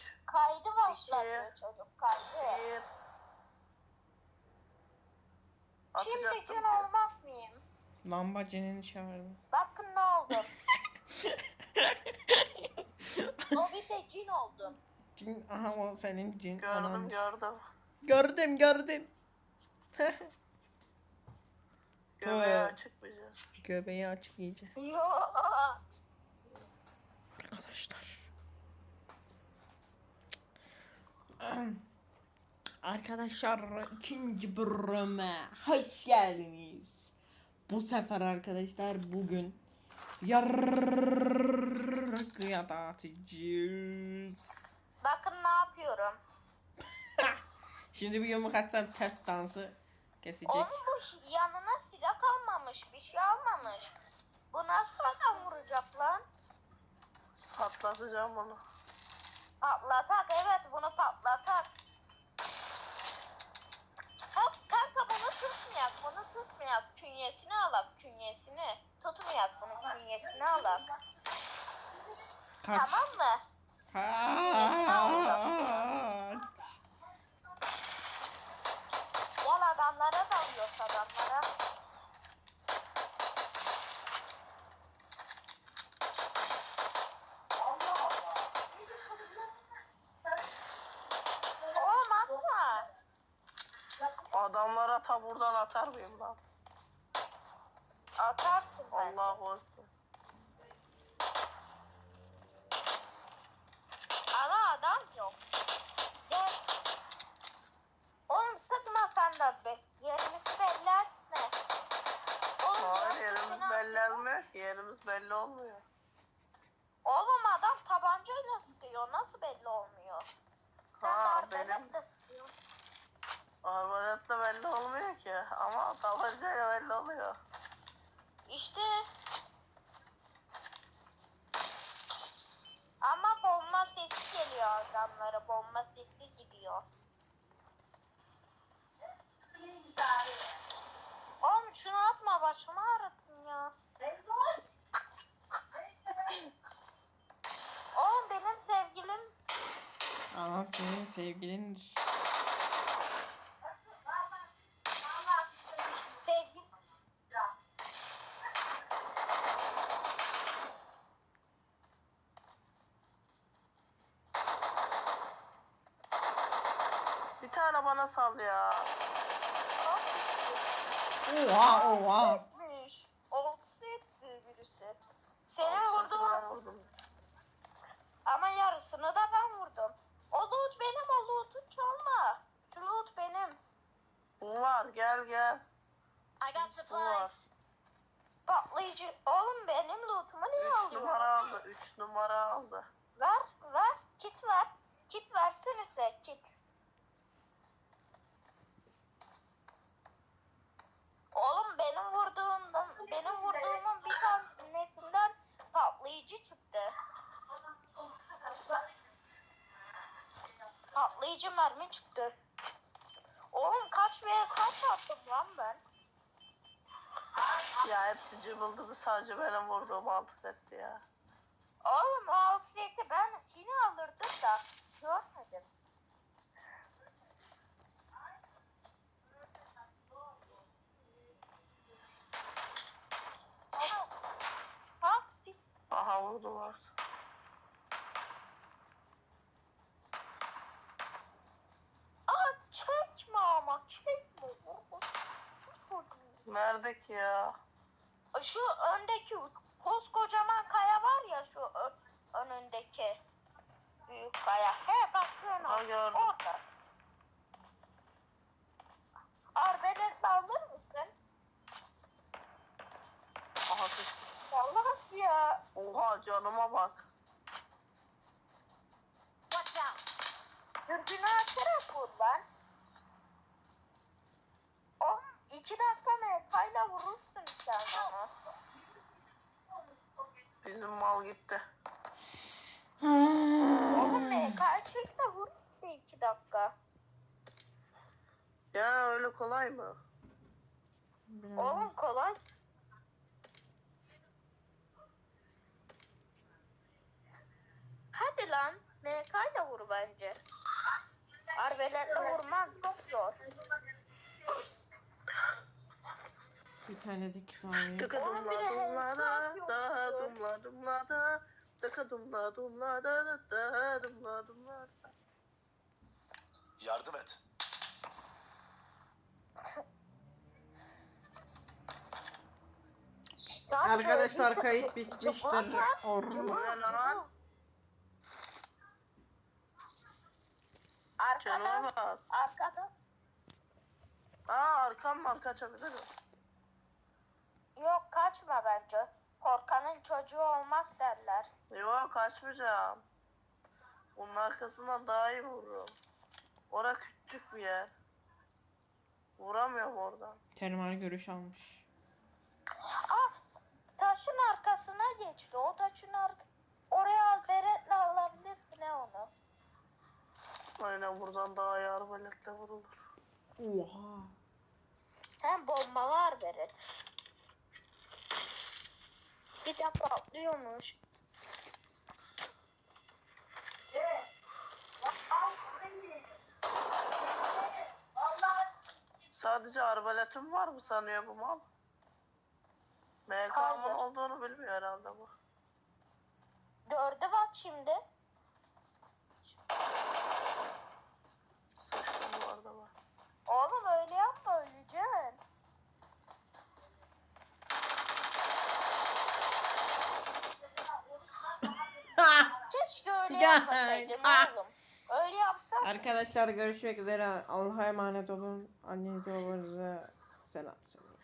3, Kaydı başlattı İki. çocuk kaydı. 1. Şimdi cin olmaz mıyım? Lambacının çağırdı. Bakın ne oldu. Nobite cin oldum. Cin, aha o senin cin Gördüm anan. gördüm. Gördüm gördüm. Göbeği He. açık bize. Göbeği açık iyice. Yo. Arkadaşlar. Arkadaşlar ikinci bölüme hoş geldiniz. Bu sefer arkadaşlar bugün yargıya dağıtacağız. Bakın ne yapıyorum. Şimdi bir yumruk atsam test dansı kesecek. Onun bu yanına silah almamış, bir şey almamış. Bu nasıl adam vuracak lan? Patlatacağım onu. Patlatak evet bunu patlatak. Hop kanka bunu tutmayak, bunu tutmayak. Künyesini alak, künyesini. Tutmayak bunu, künyesini alak. Kaç. Tamam mı? Kaç. Gel Adamlara ta buradan atar mıyım lan? Atarsın bence. Allahu Ekber. Ama adam yok. Gel. Oğlum sıkma sen de be. Yerimizi belli etme. Oğlum Hayır yerimizi yerimiz belli belli olmuyor. Yerimiz belli olmuyor. Oğlum adam tabancayla sıkıyor. Nasıl belli olmuyor? Sen de Ha benim arbaletle sıkıyorsun. Arbaletle belli olmuyor ki. Ama tabancayla belli oluyor. İşte. Ama bomba sesi geliyor adamlara. Bomba sesi gidiyor. Oğlum şunu atma başımı ağrıttın ya. Oğlum benim sevgilim Anan senin sevgilindir. Bir tane bana sal ya. Oha oha. etmiş. Etti birisi. Vurduğun vurdum. ama yarısını da ben vurdum. O loot benim o loot'u çalma. Şu loot benim. Var gel gel. I got supplies. Patlayıcı. Oğlum benim loot'umu niye 3 alıyorsun? numara aldı. 3 numara aldı. Ver ver. Kit ver. Kit versenize kit. Oğlum benim vurduğumdan benim vurduğumun bir tanesinden patlayıcı çıktı. Patlayıcı mermi çıktı. Oğlum kaç ve kaç attım lan ben? Ya hepsi cıvıldı. Sadece benim vurduğum alt etti ya. Oğlum o altı ben yine alırdım da görmedim. Oğlum, Ha? Aha vurdular. Aa çekme ama çekme. Nerede ki ya? Şu öndeki koskocaman kaya var ya şu önündeki büyük kaya. He bak ben orada. Arbeletle alır mısın? Aha düştü. Vallahi ya. Canıma bak. Watch out. Dürbünü açarak vur lan. Oğlum iki dakika MK'yla vurursun sen onu. Bizim mal gitti. Oğlum MK çekme vur işte iki dakika. Ya öyle kolay mı? Oğlum kolay. İle vur bence. Arbeletle vurmak çok zor. Bir tane de kütüphane. Tıkı dumla dumla da daha yoktu. dumla dumla da tıkı dumla dumla da da daha dumla dumla da. Yardım et. Arkadaşlar kayıt bitmiştir. Or. Bu ne lan? Arkadan, Canıma bak. arkadan. Aa arkam var kaçabilirim. Yok kaçma bence. Korkanın çocuğu olmaz derler. Yok kaçmayacağım. Bunun arkasından daha iyi vururum. Ora küçük bir yer. Vuramıyorum oradan. Termal görüş almış. Ah taşın arkasına geçti. O taşın ar oraya al beretle alabilirsin he onu. Aynen buradan daha iyi arbaletle vurulur. Oha. Hem bomba var beret. Bir de patlıyormuş. Sadece arbaletim var mı sanıyor bu mal? MK'nın olduğunu bilmiyor herhalde bu. Gördü bak şimdi. Sıçtım bu arada bak. Oğlum öyle yapma öleceksin. Öyle Ya, yapmasaydın ah. oğlum. Öyle yapsan Arkadaşlar görüşmek üzere. Allah'a emanet olun. Annenize babanıza selam söyle.